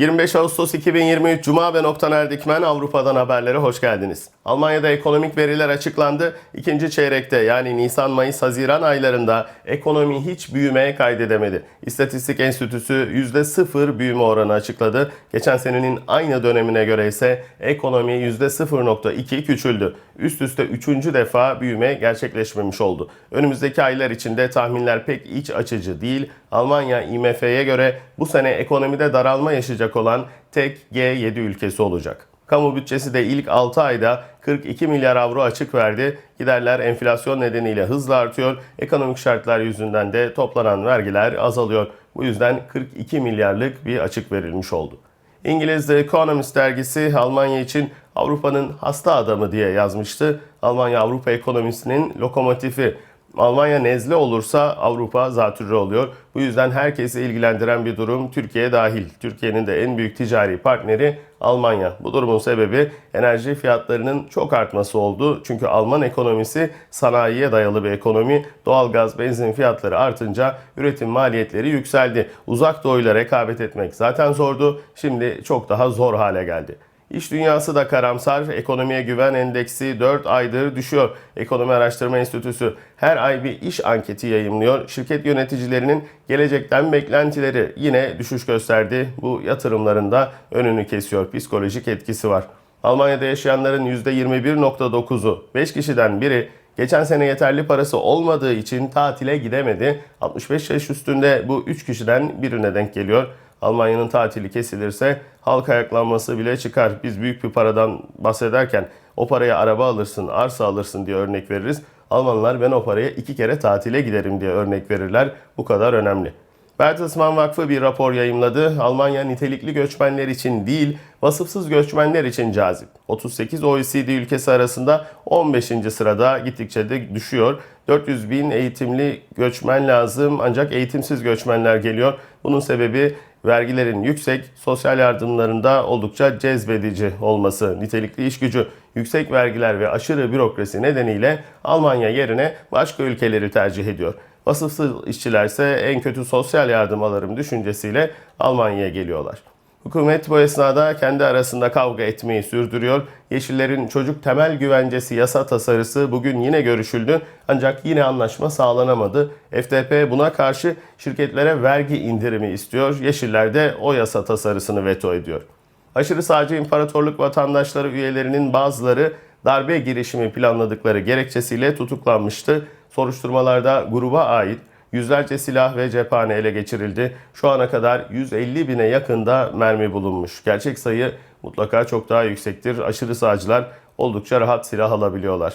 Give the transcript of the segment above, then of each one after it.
25 Ağustos 2023 Cuma ve Nokta Erdikmen Avrupa'dan haberlere hoş geldiniz. Almanya'da ekonomik veriler açıklandı. İkinci çeyrekte yani Nisan, Mayıs, Haziran aylarında ekonomi hiç büyümeye kaydedemedi. İstatistik Enstitüsü %0 büyüme oranı açıkladı. Geçen senenin aynı dönemine göre ise ekonomi %0.2 küçüldü. Üst üste üçüncü defa büyüme gerçekleşmemiş oldu. Önümüzdeki aylar içinde tahminler pek iç açıcı değil. Almanya IMF'ye göre bu sene ekonomide daralma yaşayacak olan tek G7 ülkesi olacak. Kamu bütçesi de ilk 6 ayda 42 milyar avro açık verdi. Giderler enflasyon nedeniyle hızla artıyor. Ekonomik şartlar yüzünden de toplanan vergiler azalıyor. Bu yüzden 42 milyarlık bir açık verilmiş oldu. İngiliz The Economist dergisi Almanya için Avrupa'nın hasta adamı diye yazmıştı. Almanya Avrupa ekonomisinin lokomotifi. Almanya nezle olursa Avrupa zatürre oluyor. Bu yüzden herkesi ilgilendiren bir durum Türkiye dahil. Türkiye'nin de en büyük ticari partneri Almanya. Bu durumun sebebi enerji fiyatlarının çok artması oldu. Çünkü Alman ekonomisi sanayiye dayalı bir ekonomi. Doğalgaz, benzin fiyatları artınca üretim maliyetleri yükseldi. Uzak doğuyla rekabet etmek zaten zordu. Şimdi çok daha zor hale geldi. İş dünyası da karamsar. Ekonomiye güven endeksi 4 aydır düşüyor. Ekonomi Araştırma Enstitüsü her ay bir iş anketi yayımlıyor. Şirket yöneticilerinin gelecekten beklentileri yine düşüş gösterdi. Bu yatırımlarında önünü kesiyor. Psikolojik etkisi var. Almanya'da yaşayanların %21.9'u 5 kişiden biri geçen sene yeterli parası olmadığı için tatile gidemedi. 65 yaş üstünde bu 3 kişiden birine denk geliyor. Almanya'nın tatili kesilirse halk ayaklanması bile çıkar. Biz büyük bir paradan bahsederken o paraya araba alırsın, arsa alırsın diye örnek veririz. Almanlar ben o paraya iki kere tatile giderim diye örnek verirler. Bu kadar önemli. Bertelsmann Vakfı bir rapor yayımladı. Almanya nitelikli göçmenler için değil, vasıfsız göçmenler için cazip. 38 OECD ülkesi arasında 15. sırada gittikçe de düşüyor. 400 bin eğitimli göçmen lazım ancak eğitimsiz göçmenler geliyor. Bunun sebebi vergilerin yüksek, sosyal yardımlarında oldukça cezbedici olması, nitelikli iş gücü, yüksek vergiler ve aşırı bürokrasi nedeniyle Almanya yerine başka ülkeleri tercih ediyor. Vasıfsız işçiler ise en kötü sosyal yardım alırım düşüncesiyle Almanya'ya geliyorlar. Hükümet bu esnada kendi arasında kavga etmeyi sürdürüyor. Yeşillerin çocuk temel güvencesi yasa tasarısı bugün yine görüşüldü ancak yine anlaşma sağlanamadı. FDP buna karşı şirketlere vergi indirimi istiyor. Yeşiller de o yasa tasarısını veto ediyor. Aşırı sağcı imparatorluk vatandaşları üyelerinin bazıları darbe girişimi planladıkları gerekçesiyle tutuklanmıştı. Soruşturmalarda gruba ait yüzlerce silah ve cephane ele geçirildi. Şu ana kadar 150 bine yakında mermi bulunmuş. Gerçek sayı mutlaka çok daha yüksektir. Aşırı sağcılar oldukça rahat silah alabiliyorlar.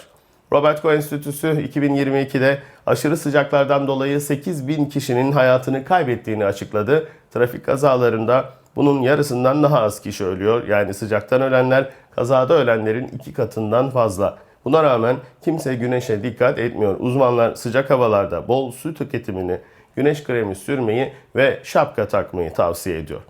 Robert Koch Enstitüsü 2022'de aşırı sıcaklardan dolayı 8 bin kişinin hayatını kaybettiğini açıkladı. Trafik kazalarında bunun yarısından daha az kişi ölüyor. Yani sıcaktan ölenler kazada ölenlerin iki katından fazla. Buna rağmen kimse güneşe dikkat etmiyor. Uzmanlar sıcak havalarda bol su tüketimini, güneş kremi sürmeyi ve şapka takmayı tavsiye ediyor.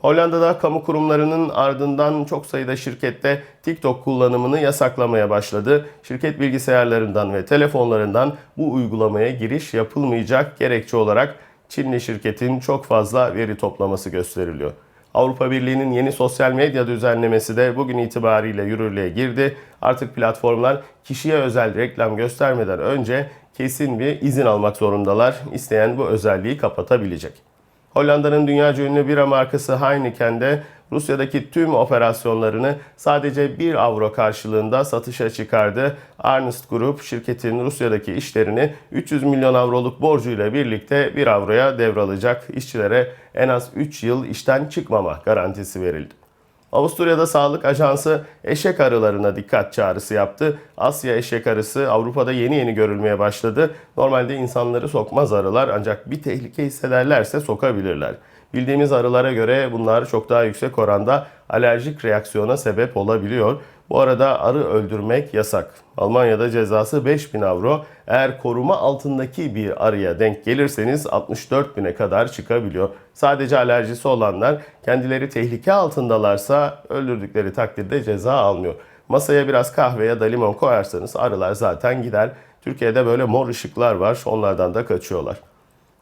Hollanda'da kamu kurumlarının ardından çok sayıda şirkette TikTok kullanımını yasaklamaya başladı. Şirket bilgisayarlarından ve telefonlarından bu uygulamaya giriş yapılmayacak gerekçe olarak Çinli şirketin çok fazla veri toplaması gösteriliyor. Avrupa Birliği'nin yeni sosyal medya düzenlemesi de bugün itibariyle yürürlüğe girdi. Artık platformlar kişiye özel reklam göstermeden önce kesin bir izin almak zorundalar. İsteyen bu özelliği kapatabilecek. Hollanda'nın dünyaca ünlü bira markası Heineken de Rusya'daki tüm operasyonlarını sadece 1 avro karşılığında satışa çıkardı. Ernst Group şirketin Rusya'daki işlerini 300 milyon avroluk borcuyla birlikte 1 avroya devralacak. İşçilere en az 3 yıl işten çıkmama garantisi verildi. Avusturya'da sağlık ajansı eşek arılarına dikkat çağrısı yaptı. Asya eşek arısı Avrupa'da yeni yeni görülmeye başladı. Normalde insanları sokmaz arılar ancak bir tehlike hissederlerse sokabilirler. Bildiğimiz arılara göre bunlar çok daha yüksek oranda alerjik reaksiyona sebep olabiliyor. Bu arada arı öldürmek yasak. Almanya'da cezası 5000 avro. Eğer koruma altındaki bir arıya denk gelirseniz 64 bine kadar çıkabiliyor. Sadece alerjisi olanlar kendileri tehlike altındalarsa öldürdükleri takdirde ceza almıyor. Masaya biraz kahve ya da limon koyarsanız arılar zaten gider. Türkiye'de böyle mor ışıklar var onlardan da kaçıyorlar.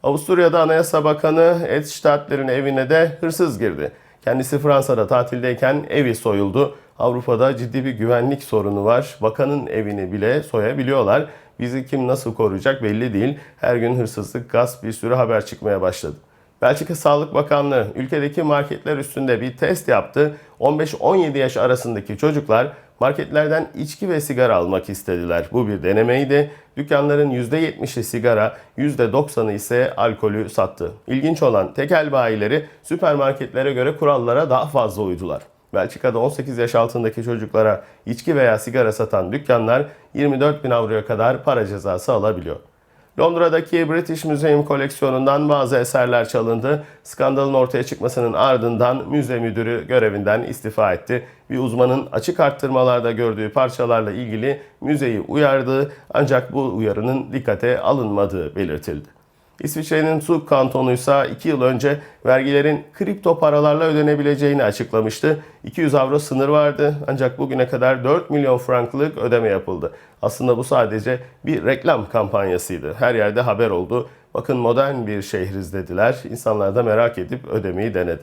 Avusturya'da Anayasa Bakanı Ed Stadler'in evine de hırsız girdi. Kendisi Fransa'da tatildeyken evi soyuldu. Avrupa'da ciddi bir güvenlik sorunu var. Bakanın evini bile soyabiliyorlar. Bizi kim nasıl koruyacak belli değil. Her gün hırsızlık, gasp bir sürü haber çıkmaya başladı. Belçika Sağlık Bakanlığı ülkedeki marketler üstünde bir test yaptı. 15-17 yaş arasındaki çocuklar marketlerden içki ve sigara almak istediler. Bu bir denemeydi. Dükkanların %70'i sigara, %90'ı ise alkolü sattı. İlginç olan tekel bayileri süpermarketlere göre kurallara daha fazla uydular. Belçika'da 18 yaş altındaki çocuklara içki veya sigara satan dükkanlar 24 bin avroya kadar para cezası alabiliyor. Londra'daki British Museum koleksiyonundan bazı eserler çalındı. Skandalın ortaya çıkmasının ardından müze müdürü görevinden istifa etti. Bir uzmanın açık arttırmalarda gördüğü parçalarla ilgili müzeyi uyardığı ancak bu uyarının dikkate alınmadığı belirtildi. İsviçre'nin Zug kantonu ise 2 yıl önce vergilerin kripto paralarla ödenebileceğini açıklamıştı. 200 avro sınır vardı ancak bugüne kadar 4 milyon franklık ödeme yapıldı. Aslında bu sadece bir reklam kampanyasıydı. Her yerde haber oldu. Bakın modern bir şehriz dediler. İnsanlar da merak edip ödemeyi denedi.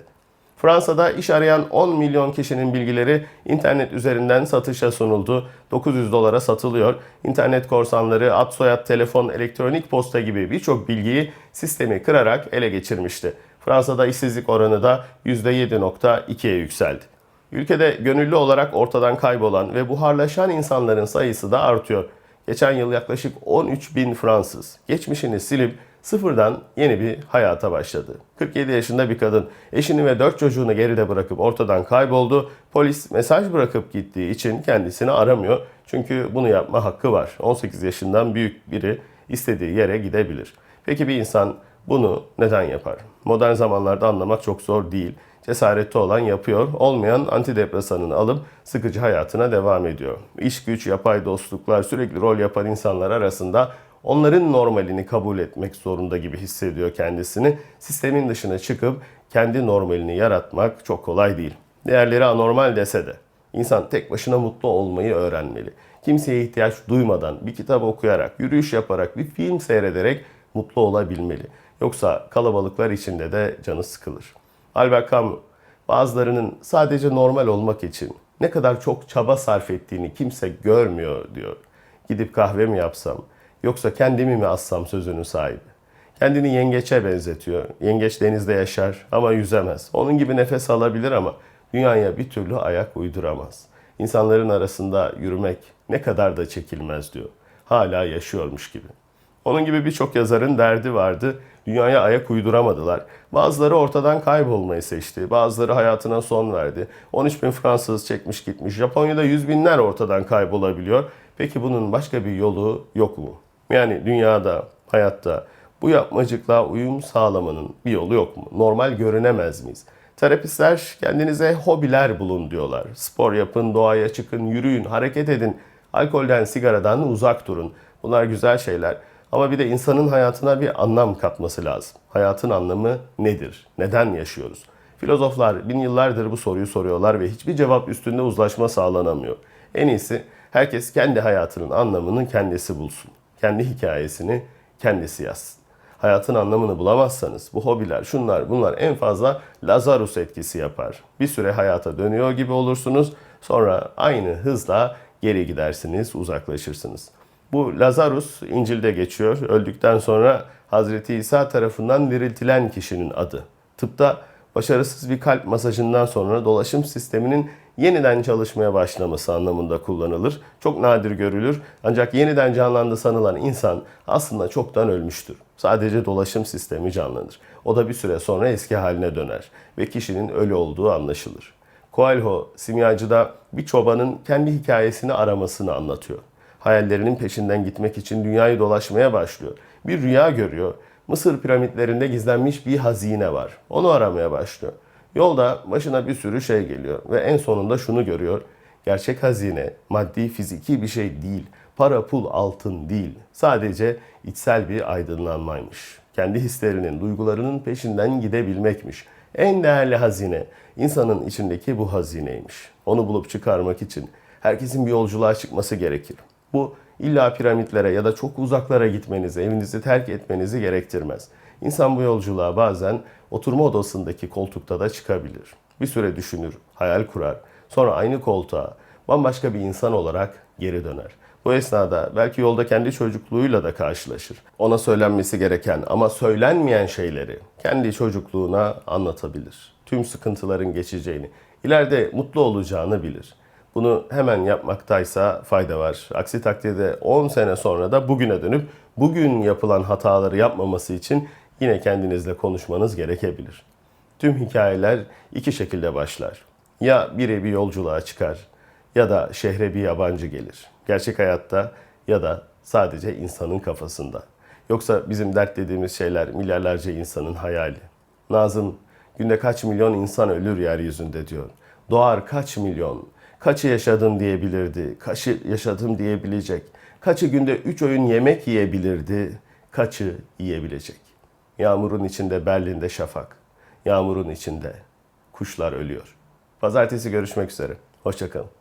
Fransa'da iş arayan 10 milyon kişinin bilgileri internet üzerinden satışa sunuldu. 900 dolara satılıyor. İnternet korsanları ad soyad, telefon, elektronik posta gibi birçok bilgiyi sistemi kırarak ele geçirmişti. Fransa'da işsizlik oranı da %7.2'ye yükseldi. Ülkede gönüllü olarak ortadan kaybolan ve buharlaşan insanların sayısı da artıyor. Geçen yıl yaklaşık 13 bin Fransız geçmişini silip sıfırdan yeni bir hayata başladı. 47 yaşında bir kadın eşini ve 4 çocuğunu geride bırakıp ortadan kayboldu. Polis mesaj bırakıp gittiği için kendisini aramıyor. Çünkü bunu yapma hakkı var. 18 yaşından büyük biri istediği yere gidebilir. Peki bir insan bunu neden yapar? Modern zamanlarda anlamak çok zor değil. Cesareti olan yapıyor, olmayan antidepresanını alıp sıkıcı hayatına devam ediyor. İş güç, yapay dostluklar, sürekli rol yapan insanlar arasında onların normalini kabul etmek zorunda gibi hissediyor kendisini. Sistemin dışına çıkıp kendi normalini yaratmak çok kolay değil. Değerleri anormal dese de insan tek başına mutlu olmayı öğrenmeli. Kimseye ihtiyaç duymadan, bir kitap okuyarak, yürüyüş yaparak, bir film seyrederek mutlu olabilmeli. Yoksa kalabalıklar içinde de canı sıkılır. Albert Camus bazılarının sadece normal olmak için ne kadar çok çaba sarf ettiğini kimse görmüyor diyor. Gidip kahve mi yapsam yoksa kendimi mi assam sözünün sahibi. Kendini yengeçe benzetiyor. Yengeç denizde yaşar ama yüzemez. Onun gibi nefes alabilir ama dünyaya bir türlü ayak uyduramaz. İnsanların arasında yürümek ne kadar da çekilmez diyor. Hala yaşıyormuş gibi. Onun gibi birçok yazarın derdi vardı. Dünyaya ayak uyduramadılar. Bazıları ortadan kaybolmayı seçti. Bazıları hayatına son verdi. 13 bin Fransız çekmiş gitmiş. Japonya'da yüz binler ortadan kaybolabiliyor. Peki bunun başka bir yolu yok mu? Yani dünyada, hayatta bu yapmacıkla uyum sağlamanın bir yolu yok mu? Normal görünemez miyiz? Terapistler kendinize hobiler bulun diyorlar. Spor yapın, doğaya çıkın, yürüyün, hareket edin. Alkolden, sigaradan uzak durun. Bunlar güzel şeyler. Ama bir de insanın hayatına bir anlam katması lazım. Hayatın anlamı nedir? Neden yaşıyoruz? Filozoflar bin yıllardır bu soruyu soruyorlar ve hiçbir cevap üstünde uzlaşma sağlanamıyor. En iyisi herkes kendi hayatının anlamını kendisi bulsun. Kendi hikayesini kendisi yazsın. Hayatın anlamını bulamazsanız bu hobiler, şunlar, bunlar en fazla Lazarus etkisi yapar. Bir süre hayata dönüyor gibi olursunuz. Sonra aynı hızla geri gidersiniz, uzaklaşırsınız. Bu Lazarus İncil'de geçiyor. Öldükten sonra Hazreti İsa tarafından diriltilen kişinin adı. Tıpta başarısız bir kalp masajından sonra dolaşım sisteminin yeniden çalışmaya başlaması anlamında kullanılır. Çok nadir görülür ancak yeniden canlandı sanılan insan aslında çoktan ölmüştür. Sadece dolaşım sistemi canlanır. O da bir süre sonra eski haline döner ve kişinin ölü olduğu anlaşılır. Coelho simyacıda bir çobanın kendi hikayesini aramasını anlatıyor hayallerinin peşinden gitmek için dünyayı dolaşmaya başlıyor. Bir rüya görüyor. Mısır piramitlerinde gizlenmiş bir hazine var. Onu aramaya başlıyor. Yolda başına bir sürü şey geliyor ve en sonunda şunu görüyor. Gerçek hazine maddi fiziki bir şey değil. Para, pul, altın değil. Sadece içsel bir aydınlanmaymış. Kendi hislerinin, duygularının peşinden gidebilmekmiş. En değerli hazine insanın içindeki bu hazineymiş. Onu bulup çıkarmak için herkesin bir yolculuğa çıkması gerekir. Bu illa piramitlere ya da çok uzaklara gitmenizi, evinizi terk etmenizi gerektirmez. İnsan bu yolculuğa bazen oturma odasındaki koltukta da çıkabilir. Bir süre düşünür, hayal kurar. Sonra aynı koltuğa bambaşka bir insan olarak geri döner. Bu esnada belki yolda kendi çocukluğuyla da karşılaşır. Ona söylenmesi gereken ama söylenmeyen şeyleri kendi çocukluğuna anlatabilir. Tüm sıkıntıların geçeceğini, ileride mutlu olacağını bilir. Bunu hemen yapmaktaysa fayda var. Aksi takdirde 10 sene sonra da bugüne dönüp bugün yapılan hataları yapmaması için yine kendinizle konuşmanız gerekebilir. Tüm hikayeler iki şekilde başlar. Ya biri bir yolculuğa çıkar ya da şehre bir yabancı gelir. Gerçek hayatta ya da sadece insanın kafasında. Yoksa bizim dert dediğimiz şeyler milyarlarca insanın hayali. Nazım günde kaç milyon insan ölür yeryüzünde diyor. Doğar kaç milyon, kaçı yaşadım diyebilirdi, kaçı yaşadım diyebilecek, kaçı günde üç öğün yemek yiyebilirdi, kaçı yiyebilecek. Yağmurun içinde Berlin'de şafak, yağmurun içinde kuşlar ölüyor. Pazartesi görüşmek üzere. Hoşçakalın.